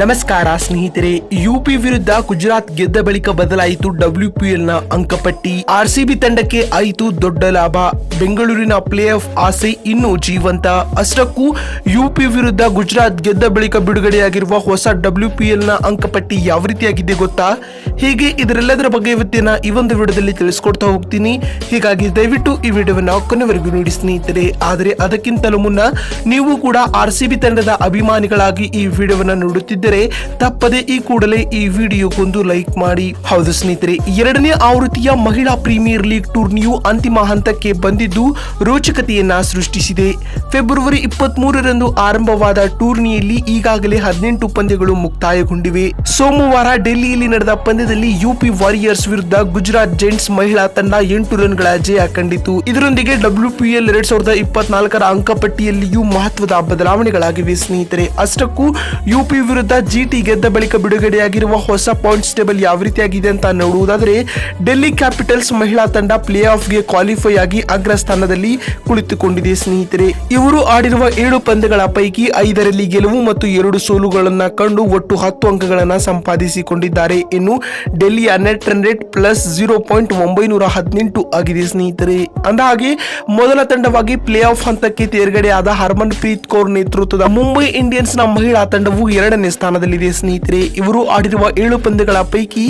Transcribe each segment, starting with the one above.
ನಮಸ್ಕಾರ ಸ್ನೇಹಿತರೆ ಯುಪಿ ವಿರುದ್ಧ ಗುಜರಾತ್ ಗೆದ್ದ ಬಳಿಕ ಬದಲಾಯಿತು ಡಬ್ಲ್ಯೂಪಿಎಲ್ನ ಅಂಕಪಟ್ಟಿ. ಆರ್ಸಿಬಿ ತಂಡಕ್ಕೆ ಆಯಿತು ದೊಡ್ಡ ಲಾಭ. ಬೆಂಗಳೂರಿನ ಪ್ಲೇ ಆಫ್ ಆಸೆ ಇನ್ನೂ ಜೀವಂತ. ಅಷ್ಟಕ್ಕೂ ಯುಪಿ ವಿರುದ್ಧ ಗುಜರಾತ್ ಗೆದ್ದ ಬಳಿಕ ಬಿಡುಗಡೆಯಾಗಿರುವ ಹೊಸ ಡಬ್ಲ್ಯೂಪಿಎಲ್ನ ಅಂಕಪಟ್ಟಿ ಯಾವ ರೀತಿಯಾಗಿದೆ ಗೊತ್ತಾ? ಹೀಗೆ ಇದರೆಲ್ಲದರ ಬಗ್ಗೆ ಇವತ್ತಿನ ಈ ಒಂದು ವಿಡಿಯೋದಲ್ಲಿ ತಿಳಿಸ್ಕೊಡ್ತಾ ಹೋಗ್ತೀನಿ. ಹೀಗಾಗಿ ದಯವಿಟ್ಟು ಈ ವಿಡಿಯೋವನ್ನು ಕೊನೆವರೆಗೂ ನೋಡಿ ಸ್ನೇಹಿತರೆ. ಆದರೆ ಅದಕ್ಕಿಂತಲೂ ಮುನ್ನ, ನೀವು ಕೂಡ ಆರ್ ಸಿ ಬಿ ತಂಡದ ಅಭಿಮಾನಿಗಳಾಗಿ ಈ ವಿಡಿಯೋವನ್ನು ನೋಡುತ್ತಿದ್ದರೆ. ತಪ್ಪದೆ ಈ ಕೂಡಲೇ ಈ ವಿಡಿಯೋಗೊಂದು ಲೈಕ್ ಮಾಡಿ. ಹೌದು ಸ್ನೇಹಿತರೆ, ಎರಡನೇ ಆವೃತ್ತಿಯ ಮಹಿಳಾ ಪ್ರೀಮಿಯರ್ ಲೀಗ್ ಟೂರ್ನಿಯು ಅಂತಿಮ ಹಂತಕ್ಕೆ ಬಂದಿದ್ದು ರೋಚಕತೆಯನ್ನ ಸೃಷ್ಟಿಸಿದೆ. ಫೆಬ್ರವರಿ ಇಪ್ಪತ್ತ್ ಮೂರರಂದು ಆರಂಭವಾದ ಟೂರ್ನಿಯಲ್ಲಿ ಈಗಾಗಲೇ ಹದಿನೆಂಟು ಪಂದ್ಯಗಳು ಮುಕ್ತಾಯಗೊಂಡಿವೆ. ಸೋಮವಾರ ಡೆಲ್ಲಿಯಲ್ಲಿ ನಡೆದ ಪಂದ್ಯದಲ್ಲಿ ಯುಪಿ ವಾರಿಯರ್ಸ್ ವಿರುದ್ಧ ಗುಜರಾತ್ ಜೆಂಟ್ಸ್ ಮಹಿಳಾ ತಂಡ ಎಂಟು ರನ್ಗಳ ಜಯ ಕಂಡಿತು ಇದರೊಂದಿಗೆ ಡಬ್ಲ್ಯೂಪಿಎಲ್ ಎರಡ್ ಸಾವಿರದ ಇಪ್ಪತ್ನಾಲ್ಕರ ಅಂಕಪಟ್ಟಿಯಲ್ಲಿಯೂ ಮಹತ್ವದ ಬದಲಾವಣೆಗಳಾಗಿವೆ ಸ್ನೇಹಿತರೆ. ಅಷ್ಟಕ್ಕೂ ಯುಪಿ ವಿರುದ್ಧ ಜಿಟಿ ಗೆದ್ದ ಬಳಿಕ ಬಿಡುಗಡೆಯಾಗಿರುವ ಹೊಸ ಪಾಯಿಂಟ್ಸ್ ಟೇಬಲ್ ಯಾವ ರೀತಿಯಾಗಿದೆ ಅಂತ ನೋಡುವುದಾದರೆ ಡೆಲ್ಲಿ ಕ್ಯಾಪಿಟಲ್ಸ್ ಮಹಿಳಾ ತಂಡ ಪ್ಲೇ ಆಫ್ಗೆ ಕ್ವಾಲಿಫೈ ಆಗಿ ಅಗ್ರ ಸ್ಥಾನದಲ್ಲಿ ಕುಳಿತುಕೊಂಡಿದೆ ಸ್ನೇಹಿತರೆ. ಇವರು ಆಡಿರುವ ಏಳು ಪಂದ್ಯಗಳ ಪೈಕಿ ಐದರಲ್ಲಿ ಗೆಲುವು ಮತ್ತು ಎರಡು ಸೋಲುಗಳನ್ನ ಕಂಡು ಒಟ್ಟು ಹತ್ತು ಅಂಕಗಳನ್ನ ಸಂಪಾದಿಸಿಕೊಂಡಿದ್ದಾರೆ. ಇನ್ನು ಡೆಲ್ಲಿಯ net run rate plus zero point ಒಂಬೈನೂರ ಹದಿನೆಂಟು ಆಗಿದೆ ಸ್ನೇಹಿತರೆ. ಅಂದಹಾಗೆ ಮೊದಲ ತಂಡವಾಗಿ ಪ್ಲೇ ಆಫ್ ಹಂತಕ್ಕೆ ತೇರ್ಗಡೆಯಾದ ಹರ್ಮನ್ ಪ್ರೀತ್ ಕೌರ್ ನೇತೃತ್ವದ ಮುಂಬೈ ಇಂಡಿಯನ್ಸ್ನ ಮಹಿಳಾ ತಂಡವು ಎರಡನೇ ಸ್ಥಾನದಲ್ಲಿದೆ ಸ್ನೇಹಿತರೆ. ಇವರು ಆಡಿರುವ ಏಳು ಪಂದ್ಯಗಳ ಪೈಕಿ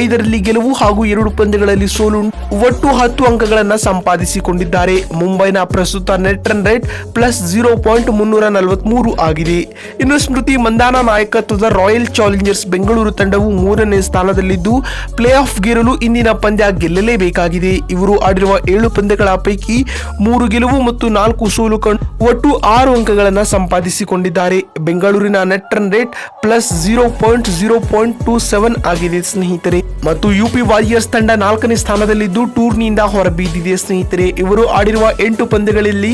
ಐದರಲ್ಲಿ ಗೆಲುವು ಹಾಗೂ ಎರಡು ಪಂದ್ಯಗಳಲ್ಲಿ ಸೋಲು ಒಟ್ಟು ಹತ್ತು ಅಂಕಗಳನ್ನು ಸಂಪಾದಿಸಿಕೊಂಡಿದ್ದಾರೆ. ಮುಂಬೈನ ಪ್ರಸ್ತುತ net run rate plus zero point ಮುನ್ನೂರ ನಲವತ್ಮೂರು ಆಗಿದೆ. ಇನ್ನು ಸ್ಮೃತಿ ಮಂದಾನ ನಾಯಕತ್ವದ ರಾಯಲ್ ಚಾಲೆಂಜರ್ಸ್ ಬೆಂಗಳೂರು ತಂಡವು ಮೂರನೇ ಸ್ಥಾನದಲ್ಲಿದ್ದು ಪ್ಲೇ ಆಫ್ ಗೆರಲು ಇಂದಿನ ಪಂದ್ಯ ಗೆಲ್ಲಲೇಬೇಕಾಗಿದೆ. ಇವರು ಆಡಿರುವ ಏಳು ಪಂದ್ಯಗಳ ಪೈಕಿ ಮೂರು ಗೆಲುವು ಮತ್ತು ನಾಲ್ಕು ಸೋಲು ಕಂಡು ಒಟ್ಟು ಆರು ಅಂಕಗಳನ್ನು ಸಂಪಾದಿಸಿಕೊಂಡಿದ್ದಾರೆ. ಬೆಂಗಳೂರಿನ net run rate plus zero point zero point two seven ಆಗಿದೆ ಸ್ನೇಹಿತರೆ. ಮತ್ತು ಯುಪಿ ವಾರಿಯರ್ಸ್ ತಂಡ ನಾಲ್ಕನೇ ಸ್ಥಾನದಲ್ಲಿದ್ದು ಟೂರ್ನಿಯಿಂದ ಹೊರಬಿದ್ದಿದೆ ಸ್ನೇಹಿತರೆ. ಇವರು ಆಡಿರುವ ಎಂಟು ಪಂದ್ಯಗಳಲ್ಲಿ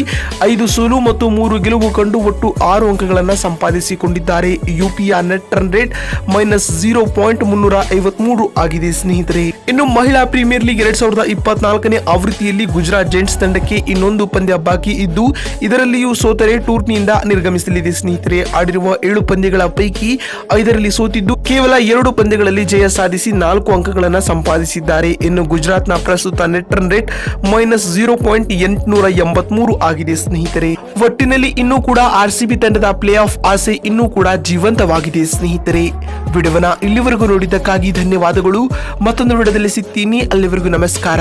ಐದು ಸೋಲು ಮತ್ತು ಮೂರು ಗೆಲುವು ಕಂಡು ಒಟ್ಟು ಆರು ಅಂಕಗಳನ್ನು ಸಂಪಾದಿಸಿಕೊಂಡಿದ್ದಾರೆ. ಯುಪಿಯ net run rate minus zero point ಮುನ್ನೂರ ಐವತ್ಮೂರು ಆಗಿದೆ ಸ್ನೇಹಿತರೆ. ಇನ್ನು ಮಹಿಳಾ ಪ್ರೀಮಿಯರ್ ಲೀಗ್ ಎರಡ್ ಸಾವಿರದ ಇಪ್ಪತ್ನಾಲ್ಕನೇ ಆವೃತ್ತಿಯಲ್ಲಿ ಗುಜರಾತ್ ಜೆಂಟ್ಸ್ ತಂಡಕ್ಕೆ ಇನ್ನೊಂದು ಪಂದ್ಯ ಬಾಕಿ ಇದ್ದು, ಇದರಲ್ಲಿಯೂ ಸೋತರೆ ಟೂರ್ನಿಯಿಂದ ನಿರ್ಗಮಿಸಲಿದೆ ಸ್ನೇಹಿತರೆ. ಆಡಿರುವ ಏಳು ಪಂದ್ಯಗಳ ಪೈಕಿ ಐದರಲ್ಲಿ ಸೋತಿದ್ದು ಕೇವಲ ಎರಡು ಪಂದ್ಯಗಳಲ್ಲಿ ಜಯ ಸಾಧಿಸಿ ನಾಲ್ಕು ಅಂಕಗಳನ್ನು ಸಂಪಾದಿಸಿದ್ದಾರೆ. ಇನ್ನು ಗುಜರಾತ್ನ ಪ್ರಸ್ತುತ net run rate minus zero point ಎಂಟುನೂರ ಎಂಬತ್ಮೂರು ಆಗಿದೆ ಸ್ನೇಹಿತರೆ. ಒಟ್ಟಿನಲ್ಲಿ ಇನ್ನೂ ಕೂಡ ಆರ್ ಸಿ ತಂಡದ ಪ್ಲೇ ಆಫ್ ಆಸೆ ಇನ್ನೂ ಕೂಡ ಜೀವಂತವಾಗಿದೆ ಸ್ನೇಹಿತರೆ. ವಿಡಿಯೋವನ್ನ ಇಲ್ಲಿವರೆಗೂ ನೋಡಿದ್ದಕ್ಕಾಗಿ ಧನ್ಯವಾದಗಳು. ಮತ್ತೊಂದು ವಿಡಿಯೋದಲ್ಲಿ ಸಿಗ್ತೀನಿ. ಅಲ್ಲಿವರೆಗೂ ನಮಸ್ಕಾರ.